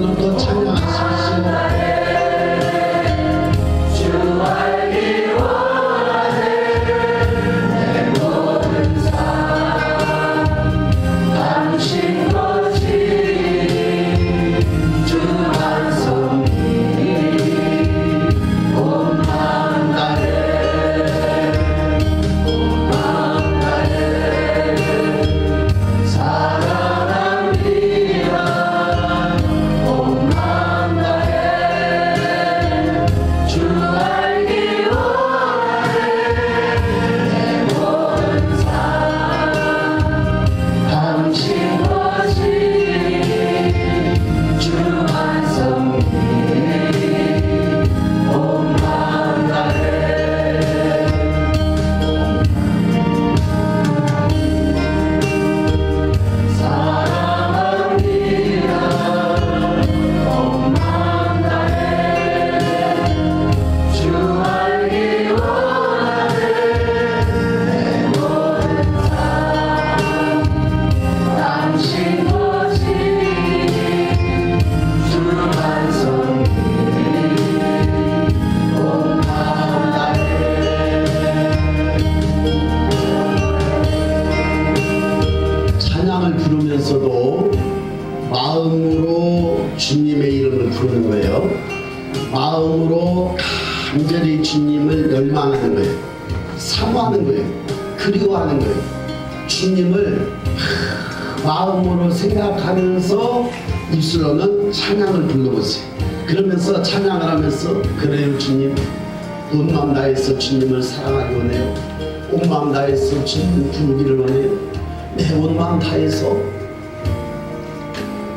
Lord, 마음으로 주님의 이름을 부르는 거예요. 마음으로 간절히 주님을 열망하는 거예요. 사모하는 거예요. 그리워하는 거예요. 주님을 마음으로 생각하면서 입술로는 찬양을 불러보세요. 그러면서 찬양을 하면서 그래요 주님 온 마음 다해서 주님을 사랑하기 원해요. 온 마음 다해서 주님을 부르기를 원해요. 내 온 마음 다해서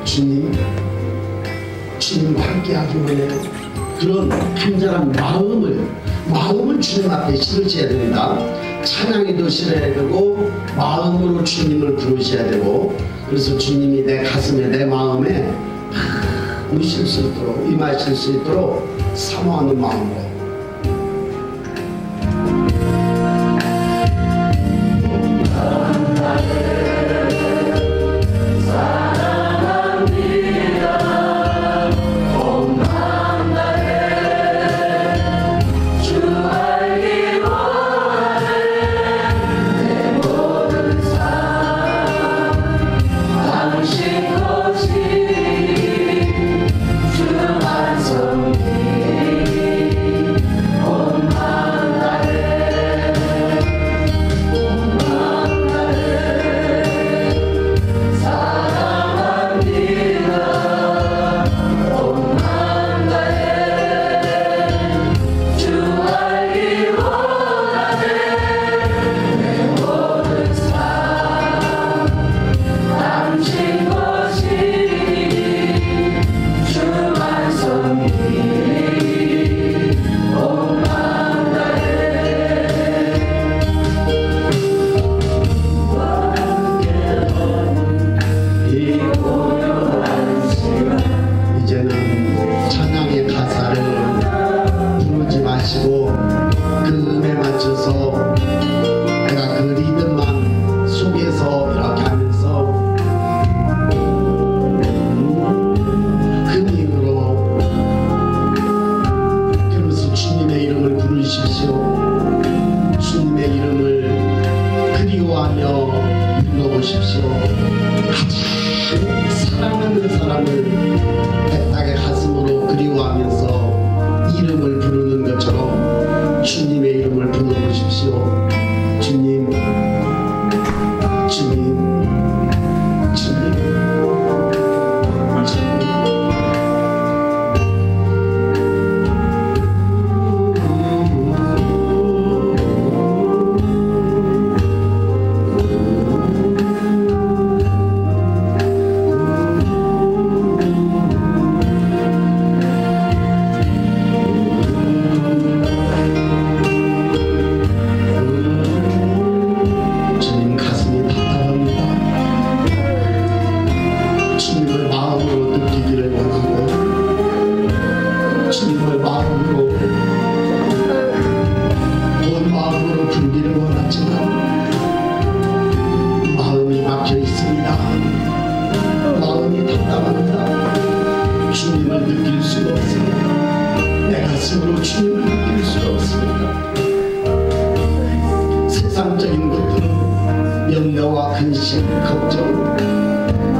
주님 주님과 함께하기 원해요. 그런 간절한 마음을 마음을 주님 앞에 실으셔야 됩니다. 찬양에도 실어야 되고 마음으로 주님을 부르셔야 되고 그래서 주님이 내 가슴에 내 마음에 팍 오실 수 있도록 임하실 수 있도록 사모하는 마음으로 기도하며 눌러보십시오. 가장 사랑하는 사람을 애타게 가슴으로 그리워하면서 이름을 부르는 것처럼 주님의 이름을 불러보십시오. 주님, 주님.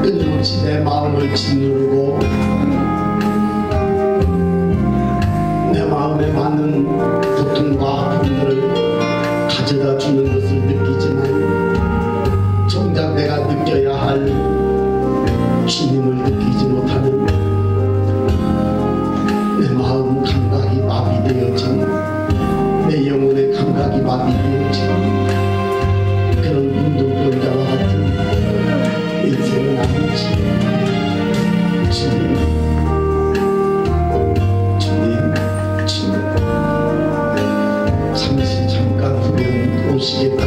Benim için de, malum een de, possibilidade.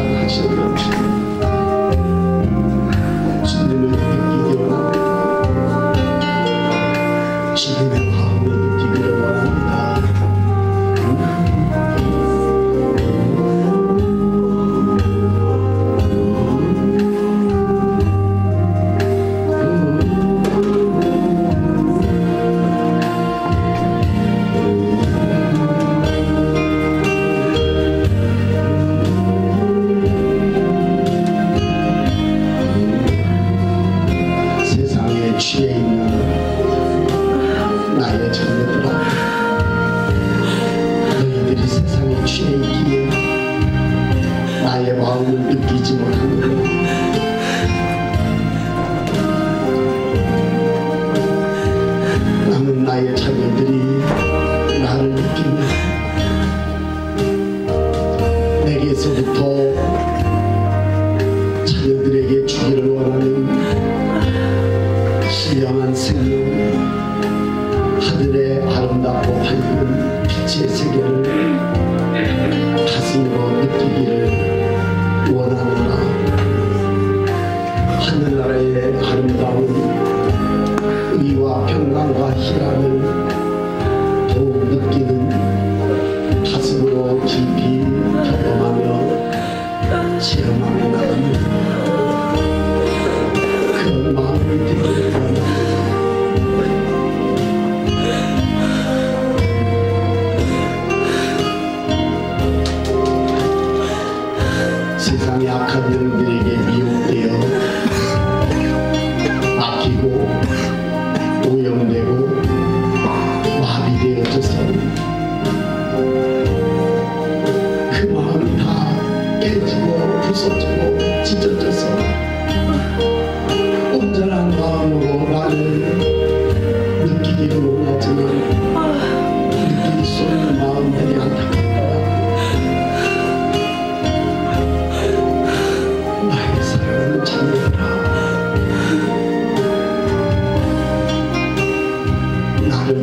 just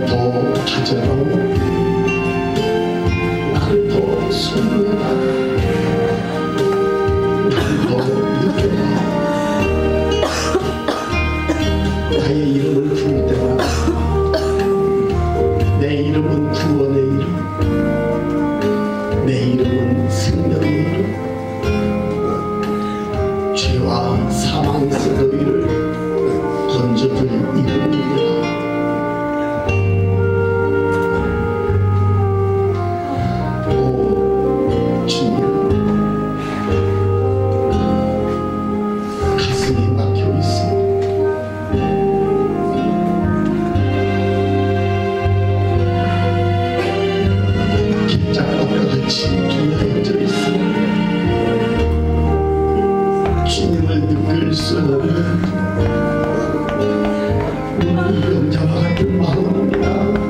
더 가져가고 나를 더 소유해 노동자가 기뻐하는 겁니다.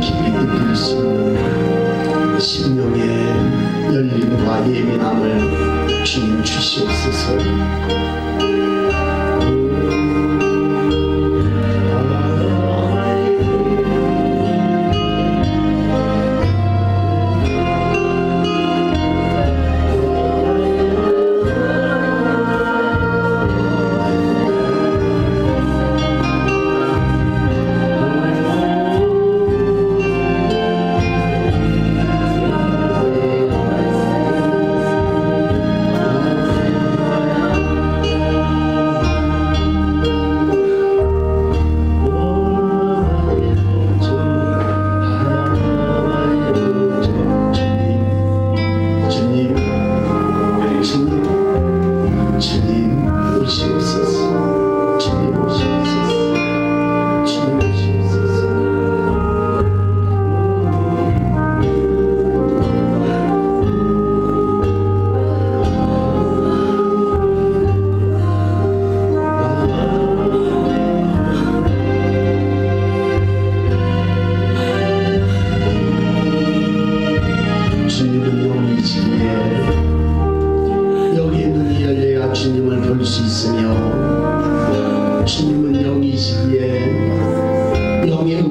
깊이 느낄 수 있는 심령의 열림과 예민함을 주님 주시옵소서.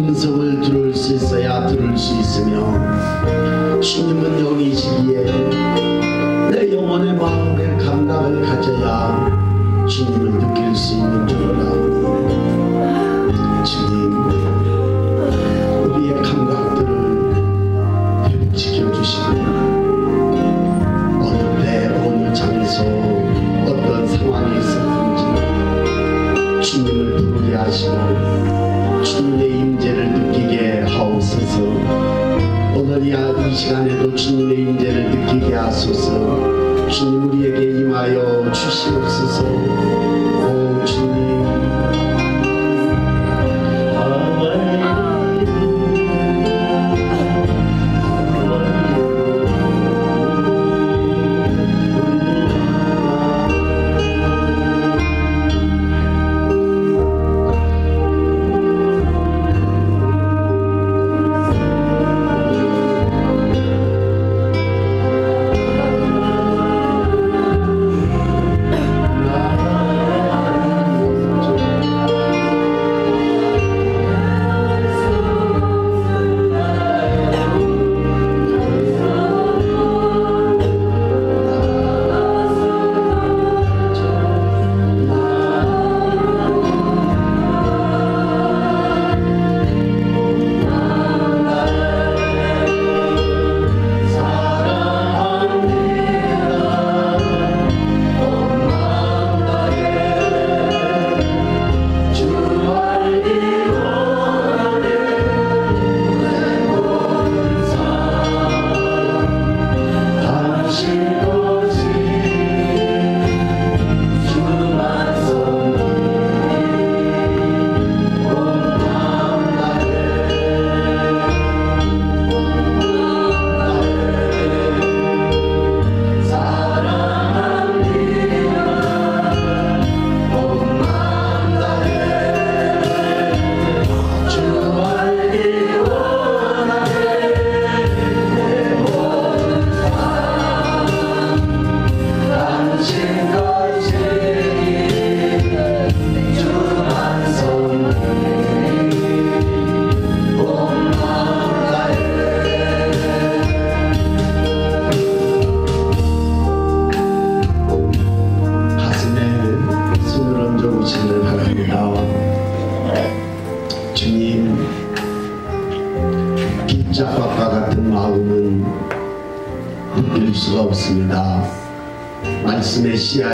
음성을 들을 수 있어야 들을 수 있으며 주님은 영이시기에 내 영혼의 마음의 감각을 가져야 주님을 느낄 수 있는 아오니 주님 우리의 감각들을 지켜주시고 어느 때 어느 장소 어떤 상황이 있었든지 주님을 부르게 하시고 주님의 임재를 느끼게 하옵소서. 오늘이야 이 시간에도 주님의 임재를 느끼게 하소서. 주님 우리에게 임하여 주시옵소서. 오 주님